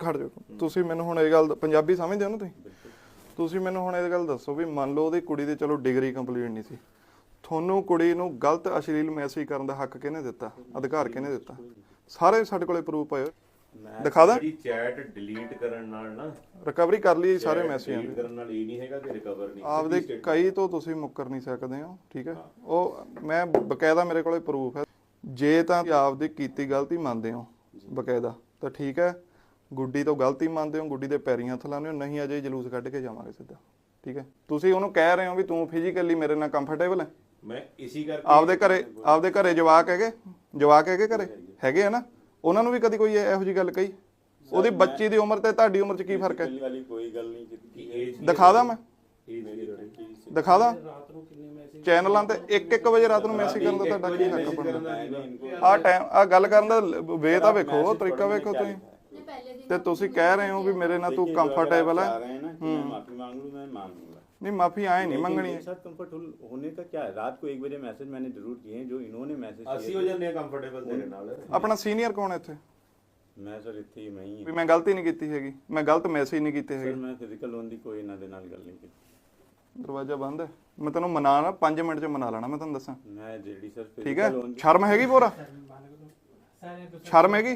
ਖੜ ਜਾਓ ਤੁਸੀਂ ਮੈਨੂੰ ਹੁਣ ਇਹ ਗੱਲ ਪੰਜਾਬੀ ਸਮਝਦੇ ਹੋ ਨਾ ਤੁਸੀਂ? ਤੁਸੀਂ ਮੈਨੂੰ ਹੁਣ ਇਹ ਗੱਲ ਦੱਸੋ ਵੀ ਮੰਨ ਲਓ ਉਹਦੀ ਕੁੜੀ ਦੀ ਚਲੋ ਡਿਗਰੀ ਕੰਪਲੀਟ ਨਹੀਂ ਸੀ। ਤੁਹਾਨੂੰ ਕੁੜੀ ਨੂੰ ਗਲਤ ਅਸ਼ਲੀਲ ਮੈਸੇਜ ਕਰਨ ਦਾ ਹੱਕ ਕਿਹਨੇ ਦਿੱਤਾ? ਅਧਿਕਾਰ ਕਿਹਨੇ ਦਿੱਤਾ? ਸਾਰੇ ਸਾਡੇ ਕੋਲੇ ਪ੍ਰੂਫ ਪਏ ਦਿਖਾ ਦਾਂ। ਜਿਹੜੀ ਚੈਟ ਡਿਲੀਟ ਕਰਨ ਨਾਲ ਨਾ ਰਿਕਵਰੀ ਕਰ ਲਈ ਸਾਰੇ ਮੈਸੇਜਾਂ ਡਿਲੀਟ ਦੀ ਕਰਨ ਨਾਲ ਇਹ ਨਹੀਂ ਹੈਗਾ ਕਿ ਰਿਕਵਰ ਨਹੀਂ। ਆਪਦੇ ਕਈ ਤੋਂ ਤੁਸੀਂ ਮੁੱਕਰ ਨਹੀਂ ਸਕਦੇ ਹੋ ਠੀਕ ਹੈ? ਉਹ ਮੈਂ ਬਕਾਇਦਾ ਮੇਰੇ ਕੋਲੇ ਪ੍ਰੂਫ ਹੈ। ਜੇ ਤਾਂ ਆਪਦੀ ਕੀਤੀ ਗਲਤੀ ਮੰਨਦੇ ਹੋ ਬਕਾਇਦਾ ਤਾਂ ਠੀਕ ਹੈ। ਗੁੱਡੀ ਤੋਂ ਗਲਤੀ ਮੰਨਦੇ ਹੋ ਗੁੱਡੀ ਦੇ ਪੈਰੀਂ ਹੱਥ ਲਾਉਂਦੇ ਹੋ ਨਹੀਂ ਅਜੇ ਜਲੂਸ ਕੱਢ ਕੇ ਜਾਵਾਂਗੇ ਸਿੱਧਾ। ਠੀਕ ਹੈ? ਤੁਸੀਂ ਉਹਨੂੰ ਕਹਿ ਰਹੇ ਹੋ ਵੀ ਤੂੰ ਫਿਜ਼ੀਕਲੀ ਮੇਰੇ ਨਾਲ ਕੰਫਰਟੇਬਲ ਹੈ? ਮੈਂ ਇਸੀ ਕਰਕੇ ਆਪਦੇ ਘਰੇ ਆਪਦੇ ਘਰੇ ਜਵਾਕ ਹੈਗੇ? ਜਵਾਕ ਹੈਗੇ ਘਰੇ? ਹੈਗੇ ਆ ਨਾ? ਉਹਨਾਂ ਨੂੰ ਵੀ ਕਦੀ ਕੋਈ ਇਹੋ ਜੀ ਗੱਲ ਕਹੀ? ਉਹਦੀ ਬੱਚੀ ਦੀ ਉਮਰ ਤੇ ਤੁਹਾਡੀ ਉਮਰ 'ਚ ਕੀ ਫ਼ਰਕ ਹੈ? ਕੋਈ ਗੱਲ ਨਹੀਂ ਦਿਖਾ ਦਾਂ ਮੈਂ? ਦਿਖਾ ਦਾਂ? ਚੈਨਲਾਂ ਤੇ 1-1 ਵਜੇ ਰਾਤ ਨੂੰ ਮੈਸੇਜ ਕਰਨ ਦਾ ਤੁਹਾਡਾ ਕੀ ਹੱਕ ਬਣਦਾ ਆ ਟਾਈਮ ਆ ਗੱਲ ਕਰਨ ਦਾ ਵੇ ਤਾਂ ਵੇਖੋ ਤਰੀਕਾ ਵੇਖੋ ਤੁਸੀਂ। ਪਹਿਲੇ ਦਿਨ ਤੇ ਤੁਸੀਂ ਕਹਿ ਰਹੇ ਹੋ ਵੀ ਮੇਰੇ ਨਾਲ ਤੂੰ ਕੰਫਰਟੇਬਲ आ ਹੈ रहे हैं ना कि मैं माफी मांग लूं मैं मांग लूंगा ਨਹੀਂ ਮਾਫੀ ਆਏ ਨਹੀਂ लेकिन ਮੰਗਣੀ मेरे साथ कंफर्टेबल होने का क्या है रात को एक बजे मैसेज मैंने जरूर किए हैं जो इन्होंने मैसेज ਅਸੀਂ ਹੋ ਜਾਂਦੇ ਆ ਕੰਫਰਟੇਬਲ ਤੇਰੇ ਨਾਲ ਆਪਣਾ ਸੀਨੀਅਰ ਕੌਣ ਹੈ ਇੱਥੇ मैं सर इतने ही मैं ही ਵੀ ਮੈਂ ਗਲਤੀ ਨਹੀਂ ਕੀਤੀ ਹੈਗੀ ਮੈਂ ਗਲਤ ਮੈਸੇਜ ਨਹੀਂ ਕੀਤੇ सर ਹੈਗੇ मैं फिजिकल लोन दी कोई ना दे नाल गल नहीं की ਦਰਵਾਜ਼ਾ ਬੰਦ ਹੈ ਮੈਂ ਤੈਨੂੰ ਮਨਾ ਨਾ 5 ਮਿੰਟ 'ਚ ਮਨਾ ਲੈਣਾ ਮੈਂ ਤੁਹਾਨੂੰ ਦੱਸਾਂ मैं जेडी सर ਠੀਕ ਹੈ फिजिकल लोन ਸ਼ਰਮ ਹੈਗੀ ਪੂਰਾ ਸ਼ਰਮ ਹੈਗੀ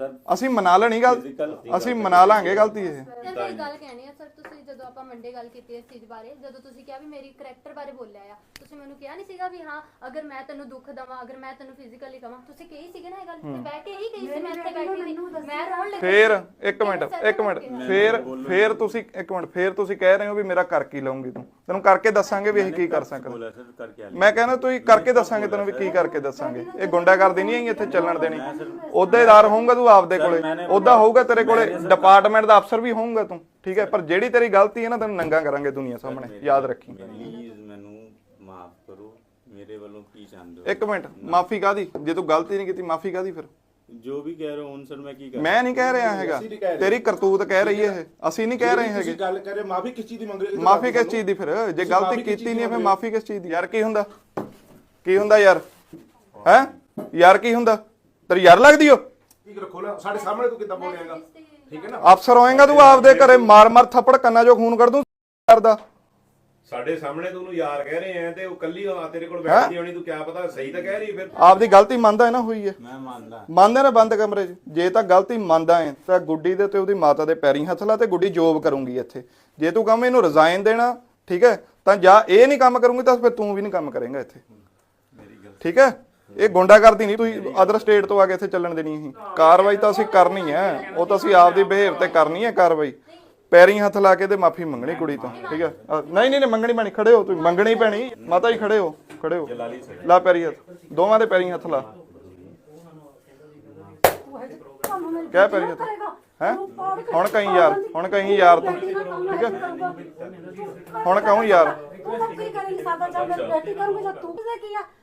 ਸਰ ਅਸੀਂ ਮਨਾ ਲੈਣੀ ਗੱਲ ਅਸੀਂ ਮਨਾ ਲਾਂਗੇ ਗਲਤੀ ਇਹ। ਇੱਕ ਗੱਲ ਕਹਿਣੀ ਆ ਸਰ ਤੁਸੀਂ ਜਦੋਂ ਆਪਾਂ ਮੰਡੇ ਗੱਲ ਕੀਤੀ ਇਸ ਚੀਜ਼ ਬਾਰੇ ਜਦੋਂ ਤੁਸੀਂ ਕਿਹਾ ਵੀ ਮੇਰੀ ਕਰੈਕਟਰ ਬਾਰੇ ਬੋਲਿਆ ਆ ਤੁਸੀਂ ਮੈਨੂੰ ਕਿਹਾ ਨਹੀਂ ਸੀਗਾ ਵੀ ਹਾਂ ਅਗਰ ਮੈਂ ਤੈਨੂੰ ਦੁੱਖ ਦਵਾਂ ਅਗਰ ਮੈਂ ਤੈਨੂੰ ਫਿਜ਼ੀਕਲੀ ਕਵਾਂ ਤੁਸੀਂ ਕਹੀ ਸੀਗੇ ਨਾ ਇਹ ਗੱਲ? ਤੇ ਬਹਿ ਕੇ ਹੀ ਕਹੀ ਸੀ ਮੈਂ ਇੱਥੇ ਬੈਠੀ ਸੀ। ਮੈਂ ਰੋਣ ਲੱਗੀ ਫੇਰ। ਇੱਕ ਮਿੰਟ ਇੱਕ ਮਿੰਟ। ਫੇਰ ਫੇਰ ਤੁਸੀਂ ਇੱਕ ਮਿੰਟ ਫੇਰ ਤੁਸੀਂ ਕਹਿ ਰਹੇ ਹੋ ਵੀ ਮੇਰਾ ਕਰ ਕੀ ਤੂੰ। ਤੈਨੂੰ ਕਰਕੇ ਦੱਸਾਂਗੇ ਵੀ ਅਸੀਂ ਕੀ ਕਰ ਸਕਦੇ। ਮੈਂ ਕਹਿੰਦਾ ਤੁਸੀਂ ਕਰਕੇ ਦੱਸਾਂਗੇ ਤੈਨੂੰ ਵੀ ਕੀ ਕਰਕੇ ਦੱਸਾਂਗੇ। ਇਹ ਗੁੰਡਾਗਰਦੀ ਨਹੀਂ ਆਈ ਇੱਥੇ ਚੱਲਣ ਦੇਣੀ। ਅਹੁਦੇਦਾਰ ਹੋਊਗਾ ਤੂੰ ਆਪਦੇ ਕੋਲੇ। ਉਹਦਾ ਹੋਊਗਾ ਤੇਰੇ ਕੋਲੇ। ਡਿਪਾਰਟਮੈਂਟ ਦਾ ਅਫਸਰ ਵੀ ਹੋਊਗਾ ਤੂੰ। ਠੀਕ ਹੈ? ਪਰ ਜਿਹੜੀ ਤੇਰੀ ਗਲਤੀ ਹੈ ਨਾ ਤੈਨੂੰ ਨੰਗਾ ਕਰਾਂਗੇ ਦੁਨੀਆ ਸਾਹਮਣੇ। ਯਾਦ ਰੱਖੀ। ਪਲੀਜ਼ ਮੈਨੂੰ ਮਾਫ ਕਰੋ। ਮੇਰੇ ਵੱਲੋਂ ਕੀ ਚਾਹੁੰਦੇ ਹੋ? ਇੱਕ ਮਿੰਟ ਮਾਫੀ ਕਾਦੀ ਜੇ ਤੂੰ ਗਲਤੀ ਨਹੀਂ ਕੀਤੀ ਮਾਫੀ ਕਾਦੀ ਫਿਰ? ਜੋ ਵੀ ਕਹਿ ਰਹੇ ਹੋ ਹੁਣ ਸਰ ਮੈਂ ਕੀ ਕਰਾਂ? ਮੈਂ ਨਹੀਂ ਕਹਿ ਰਿਹਾ ਹੈਗਾ। ਤੇਰੀ ਕਰਤੂਤ ਕਹਿ ਰਹੀ ਹੈ ਇਹ। ਅਸੀਂ ਨਹੀਂ ਕਹਿ ਰਹੇ ਹੈਗੇ। ਤੁਸੀਂ ਗੱਲ ਕਰੇ ਮਾਫੀ ਕਿਸ ਚੀਜ਼ ਦੀ ਮੰਗ ਰਹੇ ਹੋ? ਮਾਫੀ ਕਿਸ ਚੀਜ਼ ਦੀ ਫਿਰ? ਜੇ ਗਲਤੀ ਕੀਤੀ ਨਹੀਂ ਹੈ ਫਿਰ ਮਾਫੀ ਕਿਸ ਚੀਜ਼ ਦੀ? ਯਾਰ ਕੀ ਹੁੰਦਾ? ਕੀ ਹੁੰਦਾ ਯਾਰ? ਹੈ? ਯਾਰ ਕੀ ਹੁੰਦਾ? ਤੇਰੀ ਯਾਰ ਲੱਗਦੀ ਓ? ਠੀਕ ਰੱਖੋ ਨਾ ਸਾਡੇ ਸਾਹਮਣੇ ਤੂੰ ਕਿੱਦਾਂ ਬੋਲ ਰਿਹਾਗਾ ਠੀਕ ਹੈ ਨਾ ਅਫਸਰ ਹੋਏਗਾ ਤੂੰ ਆਪਦੇ ਘਰੇ ਮਾਰ ਮਾਰ ਥੱਪੜ ਕੰਨਾਂ 'ਚੋਂ ਖੂਨ ਕੱਢ ਦੂੰ ਕਰਦਾ ਸਾਡੇ ਸਾਹਮਣੇ ਤੂੰ ਉਹਨੂੰ ਯਾਰ ਕਹਿ ਰਹੇ ਆ ਤੇ ਉਹ ਕੱਲੀ ਆ ਤੇਰੇ ਕੋਲ ਬੈਠਦੀ ਹੋਣੀ ਤੂੰ ਕਿਆ ਪਤਾ ਸਹੀ ਤਾਂ ਕਹਿ ਰਹੀ ਫਿਰ। ਆਪਦੀ ਗਲਤੀ ਮੰਨਦਾ ਹੈ ਨਾ ਹੋਈ ਹੈ। ਮੈਂ ਮੰਨਦਾ। ਮੰਨਦੇ ਨਾ ਬੰਦ ਕਮਰੇ 'ਚ। ਜੇ ਤਾਂ ਗਲਤੀ ਮੰਨਦਾ ਹੈ ਤਾਂ ਗੁੱਡੀ ਦੇ ਤੇ ਉਹਦੀ ਮਾਤਾ ਦੇ ਪੈਰੀਂ ਹੱਥ ਲਾ ਤੇ ਗੁੱਡੀ ਜੋਬ ਕਰੂੰਗੀ ਇੱਥੇ। ਜੇ ਤੂੰ ਕਹਵੇਂ ਇਹਨੂੰ ਰਿਜ਼ਾਈਨ ਦੇਣਾ ਠੀਕ ਹੈ ਤਾਂ ਜਾਂ ਇਹ ਨਹੀਂ ਕੰਮ ਕਰੂੰਗੀ ਤਾਂ ਫਿਰ ਤੂੰ ਵੀ ਨਹੀਂ ਕੰਮ ਕਰੇਂਗਾ ਇੱਥੇ। ਠੀਕ ਹੈ? ਇਹ ਗੁੰਡਾਗਰਦੀ ਨਹੀਂ ਤੁਸੀਂ ਅਦਰ ਸਟੇਟ ਤੋਂ ਆ ਕੇ ਇੱਥੇ ਚੱਲਣ ਦੇਣੀ ਅਸੀਂ ਕਾਰਵਾਈ ਤਾਂ ਅਸੀਂ ਕਰਨੀ ਹੈ ਉਹ ਤਾਂ ਅਸੀਂ ਆਪਦੀ ਬਿਹੇਵ ਤੇ ਕਰਨੀ ਹੈ ਕਾਰਵਾਈ। ਪੈਰੀਂ ਹੱਥ ਲਾ ਕੇ ਤੇ ਮਾਫੀ ਮੰਗਣੀ ਕੁੜੀ ਤੋਂ ਠੀਕ ਹੈ? ਅ, ਨਹੀਂ ਨਹੀਂ ਨਹੀਂ ਮੰਗਣੀ ਪੈਣੀ ਖੜੇ ਹੋ ਤੁਸੀਂ ਮੰਗਣੀ ਪੈਣੀ। ਮਾਤਾ ਜੀ ਖੜੇ ਹੋ ਖੜੇ ਹੋ। ਲਾ ਪੈਰੀ ਹੱਥ ਦੋਵਾਂ ਦੇ ਪੈਰੀ ਹੱਥ ਲਾ। ਕਹਿ ਪੈਰੀ ਹੱਥ। ਹੈ? ਹੁਣ ਕਹੀਂ ਯਾਰ ਹੁਣ ਕਹੀਂ ਯਾਰ ਤੂੰ ਠੀਕ ਹੈ? ਹੁਣ ਕਹੂੰ ਯਾਰ। ਤੂੰ ਤਾਂ ਕਰੇਂਗੀ ਸਾਦਾ ਚੱਲ ਮੇਰੀ ਬੇਟੀ ਕਰੂੰਗੀ ਤਾਂ? ਤੂੰ ਕਿਹਦੇ ਕੀ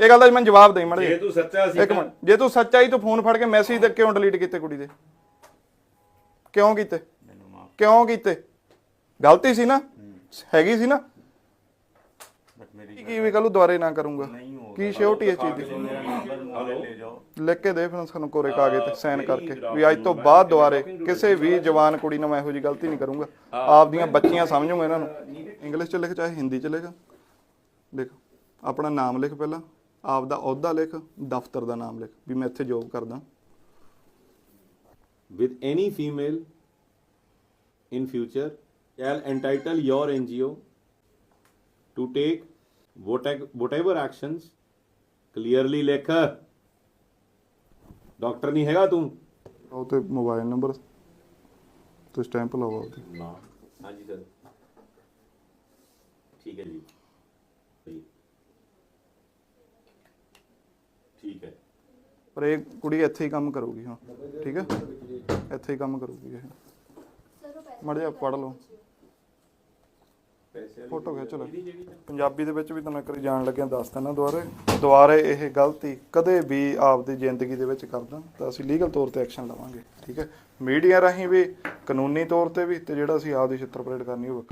ਇਹ ਗੱਲ ਦਾ ਮੈਨੂੰ ਜਵਾਬ ਦੇ ਮੜ ਜੇ ਤੂੰ ਸੱਚਾ ਸੀ ਇੱਕ ਮਿੰਟ। ਜੇ ਤੂੰ ਸੱਚਾ ਹੀ ਤੂੰ ਫੋਨ ਫੜ ਕੇ ਮੈਸੇਜ ਤੇ ਕਿਉਂ ਡਿਲੀਟ ਕੀਤੇ ਕੁੜੀ ਦੇ? ਕਿਉਂ ਕੀਤੇ? ਕਿਉਂ ਕੀਤੇ? ਗਲਤੀ ਸੀ ਨਾ? ਹੈਗੀ ਸੀ ਨਾ? ਬਟ ਮੇਰੀ ਕੀ ਵੀ ਕੱਲੂ ਦੁਬਾਰੇ ਨਾ ਕਰੂੰਗਾ। ਨਹੀਂ ਹੋਗਾ ਕੀ ਸ਼ਿਓਰਟੀ ਇਸ ਚੀਜ਼ ਦੀ? ਮੇਰਾ ਨੰਬਰ ਲੈ ਜਾਓ। ਲਿਖ ਕੇ ਦੇ ਫਿਰ ਸਾਨੂੰ ਕੋਰੇ ਕਾਗਜ਼ ਤੇ ਸਾਈਨ ਕਰਕੇ। ਵੀ ਅੱਜ ਤੋਂ ਬਾਅਦ ਦੁਬਾਰੇ ਕਿਸੇ ਵੀ ਜਵਾਨ ਕੁੜੀ ਨਾਲ ਮੈਂ ਇਹੋ ਜੀ ਗਲਤੀ ਨਹੀਂ ਕਰੂੰਗਾ। ਆਪਦੀਆਂ ਬੱਚੀਆਂ ਸਮਝੂਗਾ ਇਹਨਾਂ ਨੂੰ। ਇੰਗਲਿਸ਼ ਚ ਲਿਖ ਚਾਹੇ ਹਿੰਦੀ ਚ ਲਿਖ। ਲਿਖ ਆਪਣਾ ਨਾਮ ਲਿਖ ਪਹਿਲਾਂ। ਆਪ ਦਾ ਅਹੁਦਾ ਲਿਖ ਦਫ਼ਤਰ ਦਾ ਨਾਮ ਲਿਖ ਵੀ ਮੈਂ ਇੱਥੇ ਜੋਬ ਕਰਦਾ। With any female in future shall entitle your NGO to take whatever actions clearly ਲਿਖ ਡਾਕਟਰ ਨਹੀਂ ਹੈਗਾ ਤੂੰ ਉਹ ਤੇ ਮੋਬਾਈਲ ਨੰਬਰ ਤੇ ਸਟੈਂਪ ਲਵਾਓ ਉਹਦੀ ਨਾ। ਹਾਂਜੀ ਸਰ ਠੀਕ ਹੈ ਜੀ ਸਹੀ ਠੀਕ ਹੈ। ਪਰ ਇਹ ਕੁੜੀ ਇੱਥੇ ਹੀ ਕੰਮ ਕਰੂਗੀ ਹਾਂ ਠੀਕ ਹੈ? ਇੱਥੇ ਹੀ ਕੰਮ ਕਰੂਗੀ ਇਹ। ਮੜ ਜਾ ਪੜ ਲਓ। ਫੋਟੋ ਖਿੱਚ ਤਾਂ? ਪੰਜਾਬੀ ਦੇ ਵਿੱਚ ਵੀ ਤੁਹਾਨੂੰ ਇੱਕ ਵਾਰੀ ਜਾਣ ਲੱਗਿਆ ਦੱਸ ਦਿੰਦਾ ਦੁਬਾਰੇ। ਦੁਬਾਰੇ ਇਹ ਗਲਤੀ ਕਦੇ ਵੀ ਆਪਦੀ ਜ਼ਿੰਦਗੀ ਦੇ ਵਿੱਚ ਕਰਦਾ ਤਾਂ ਅਸੀਂ ਲੀਗਲ ਤੌਰ ਤੇ ਐਕਸ਼ਨ ਲਵਾਂਗੇ ਠੀਕ ਹੈ? ਮੀਡੀਆ ਰਾਹੀਂ ਵੀ ਕਾਨੂੰਨੀ ਤੌਰ ਤੇ ਵੀ ਤੇ ਜਿਹੜਾ ਅਸੀਂ ਆਪਦੀ ਛਿੱਤਰ ਪਰੇਡ ਕਰਨੀ ਉਹ